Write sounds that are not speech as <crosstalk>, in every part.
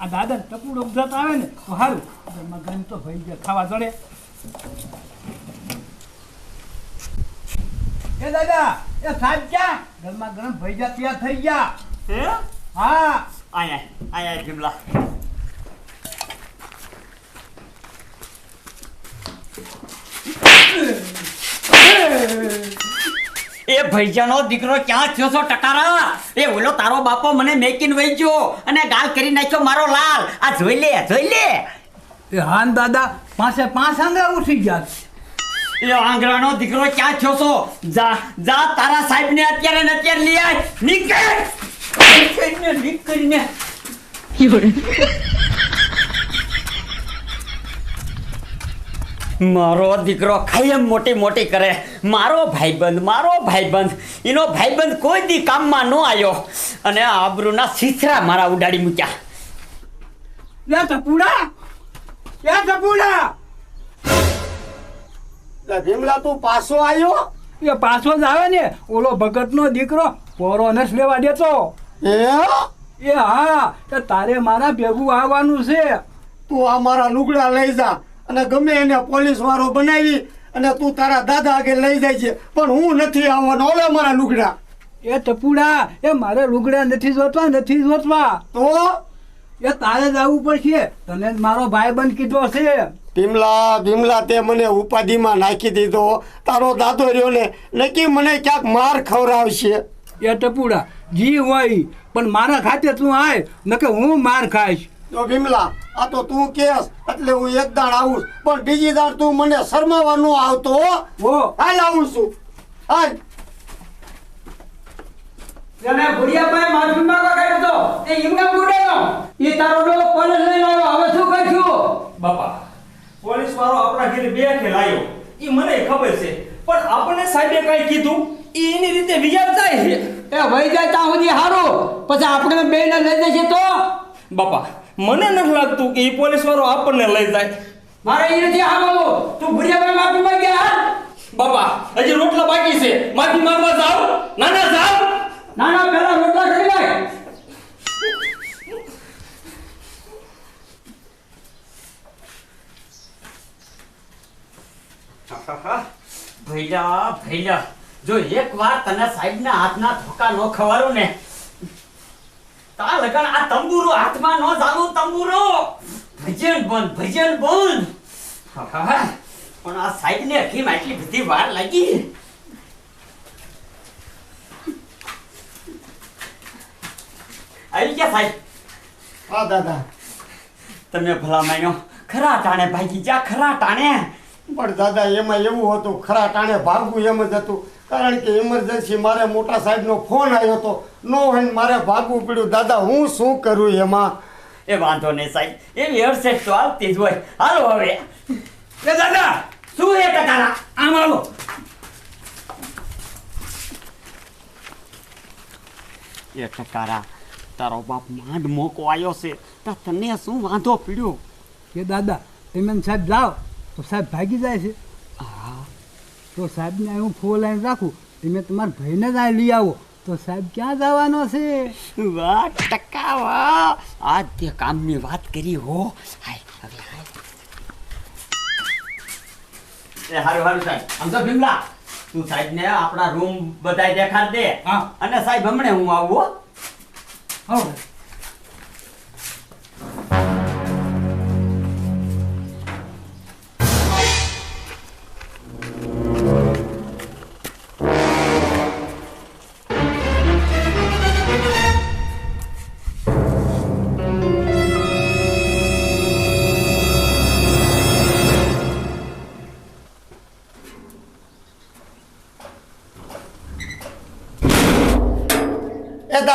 આ દાદા ટપુડો ઉધરત આવે ને તો સારું ઘરમાં ગરમ તો ભાઈ ગયા ખાવા જડે. એ દાદા એ સાહેબ ક્યાં? ઘરમાં ગરમ ભાઈ ગયા તૈયાર થઈ ગયા. હે? હા. આયા આયા ભીમલા. એ ભૈજાનો દીકરો ક્યાં થયો છો ટકારા? એ ઓલો તારો બાપો મને મેકીને વહી ગયો અને ગાલ કરી નાખ્યો મારો લાલ. આ જોઈ લે જોઈ લે. એ હાન દાદા પાસે પાંચ આંગળા ઉઠી ગયા એ આંગળાનો દીકરો ક્યાં થયો છો? જા જા તારા સાહેબને અત્યારે ને અત્યારે લઈ આય. નીકળ. નીકળને નીકળને. મારો દીકરો કાયમ મોટી મોટી કરે. મારો ભાઈબંધ મારો ભાઈબંધ. એનો ભાઈબંધ કોઈ દી કામમાં ન આવ્યો અને આબરૂના છીછરા મારા ઉડાડી મૂક્યા. લે ટપુડા એ ટપુડા લે ભીમલા તું પાછો આવ્યો એ પાછો જ આવે ને. ઓલો ભગતનો દીકરો પોરો નસ લેવા દેતો. એ એ હા તારે મારા ભેગું આવવાનું છે. તું આ મારા લુગડા લઈ જા. અને ગમે એને પોલીસ વાળો બનાવી અને તું તારા દાદા આગળ લઈ જાય છે. પણ હું નથી આવવાનો. ઓલે મારા લુગડા. એ ટપુડા એ મારે લુગડા નથી જોતવા નથી જોતવા. તો? એ તારે જ આવવું પડશે. તને મારો ભાઈબંધ કીધો છે. ભીમલા ભીમલા તે મને ઉપાધિમાં નાખી દીધો. તારો દાદો રહ્યો ને નક્કી મને ક્યાંક માર ખવડાવશે. એ ટપુડા જી હોય પણ મારા ખાતે તું આય નકે હું માર ખાઈશ. તો ભીમલા આ તો તું કેસ એટલે હું એક દાણ આવું પણ બીજી દાણ તું મને શરમાવા ન આવતો હો. હાલ આવું છું. હાલ. ભુડિયાભાઈ એ ઈમના બુડેનો ઈ તારો ડોલો પોલીસ લઈને આવ્યો. હવે શું કરશું? બાપા પોલીસ વાળો આપણા ઘરે બે ખેલ આવ્યો એ મને ખબર છે. પણ આપણે સાહેબે કઈ કીધું? ઈ એની રીતે વિચાર જાય છે. એ વહી જાય ત્યાં સુધી હારું. પછી આપણે બે ને લઈ જશે તો? બાપા મને નથી લાગતું કે ઈ પોલીસ વાળો આપણને લઈ જાય. મારે એ નથી આવવાનું તું ભુડિયાભાઈ માફી માંગે હાલ. બાપા હજી રોટલા બાકી છે. માફી માંગવા જાવ? ના ના જાવ નાના ના પેલા રોટલા કરી લે. ભૈલા ભૈલા. જો એક વાર તને સાહેબના હાથના ધોકા નો ખવારું ને તા લગન આ તંબુરો હાથમાં નો જાવું તંબુરો. ભજન બંધ ભજન બંધ પણ આ સાહેબને હકીમ આટલી બધી વાર લાગી. આવી ગયા સાહેબ. હા દાદા. તમે ભલા માન્યો ખરા ટાણે ભાગી જા ખરા ટાણે. પણ દાદા એમાં એવું હતું ખરા ટાણે ભાગવું એમ જ હતું. કારણ કે ઇમરજન્સી મારે મોટા સાહેબનો ફોન આવ્યો હતો. નો હોય મારે ભાગવું પડ્યું. દાદા હું શું કરું એમાં? એ વાંધો નહીં સાહેબ. એવી હરસેટ તો આવતી જ હોય. હાલો હવે. એ દાદા શું એ ટકારા આમ આવો. એ ટકારા તારો બાપ માંડ મોકો આવ્યો છે. તા તને શું વાંધો પીડ્યો? કે દાદા તમે સાહેબ જાઓ. તો સાહેબ ભાગી જાય છે. તો સાહેબને હું ફોન લાઈન રાખું તમે તમારા ભાઈને જ આ લઈ આવો. તો સાહેબ ક્યાં જવાનો છે? વાહ ટકા વાહ આ તે કામની વાત કરી હો. હાય હવે હાય. એ હારું હારું સાહેબ. આમ તો ભીમલા તું સાહેબને આપણા રૂમ બધાય દેખાડ દે. હા. અને સાહેબ હમણે હું આવું હો. આવો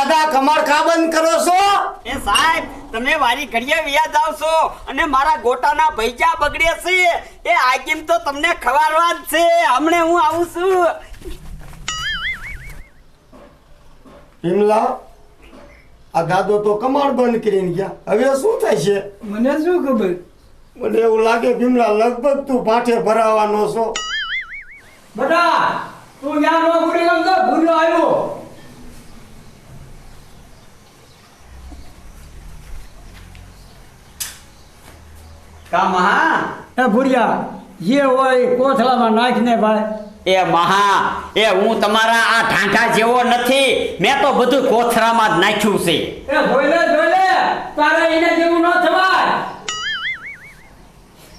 દાદા કમર ખા બંધ કરો છો? એ સાહેબ તમે વારી ઘડીએ વ્યાજ આવશો અને મારા ગોટાના ભૈજા બગડે છે. એ આગીમ તો તમને ખવારવા જ છે. હમણે હું આવું છું. ભીમલા આ દાદો તો કમાડ બંધ કરીને ગયા. હવે શું થાય છે? મને શું ખબર? મને એવું લાગે ભીમલા લગભગ તું પાઠે ભરાવાનો છો. બધા તું ત્યાં નો ગુડી ગમ તો ભૂલ્યો આવ્યો. કા મહા? એ ભુરિયા જે હોય એ કોથળામાં નાખને ભાઈ. એ મહા એ હું તમારા આ ઢાંઢા જેવો નથી. મેં તો બધું કોથળામાં જ નાખ્યું છે. એ જોઈલે જોઈલે તારે એને જેવું ન થવાય.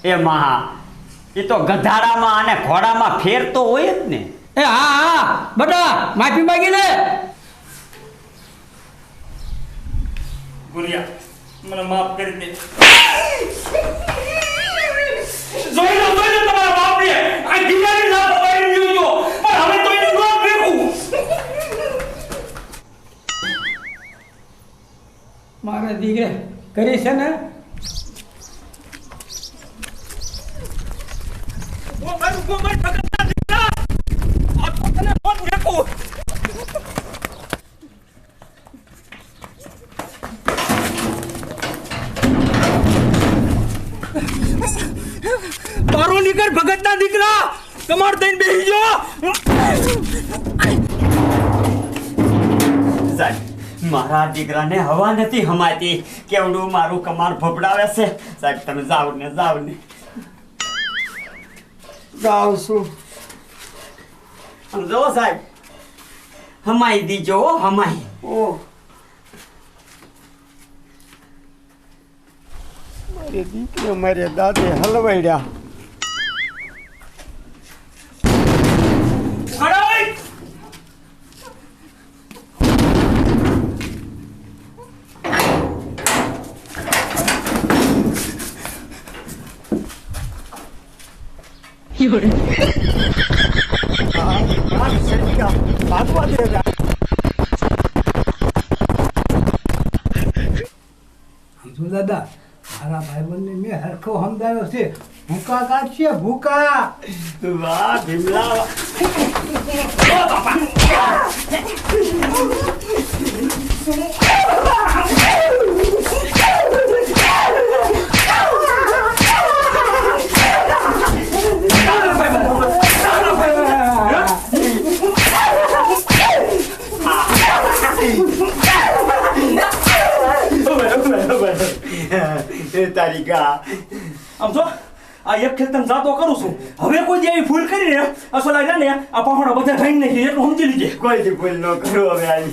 એ મહા એ તો ગધાડામાં અને ઘોડામાં ફેર તો હોય જ ને. એ હા હા બટા માફી માંગી લે. ગુરિયા મને માફ કરી દે. મારે દીકરે કરી છે ને ઓ મારું ગોમર ભગતના દીકરા આ તો તને ન ભેગું તારો નીકળ ભગતના દીકરા કમાડ દઈને બેસી જો સાહેબ મારા દીકરાને હવા નથી હમાતી. કેવડું મારું કમાર ભપડાવે છે? સાહેબ તમે જાઓ ને જાઓ ને. જાઉં છું. સમજો સાહેબ. હમાઈ દીજો હમાઈ. ઓ. મારી દીકરી મારે દાદે હલવાડ્યા. સમજો દાદા મારા ભાઈબંધને મેં હરખો સમજાવ્યો છે. ભૂકા કાઢશે ભૂકા. વાહ ભીમલા. <laughs> તારી ગા આમ જો આ એક ખેતર જાતો કરું છું. હવે કોઈ દી ભૂલ ભૂલ કરીને અસલ આ ને આ પાહોણા બધા ભાઈ નાખી એટલું સમજી લીજે. કોઈ ભૂલ ન કરો હવે આવી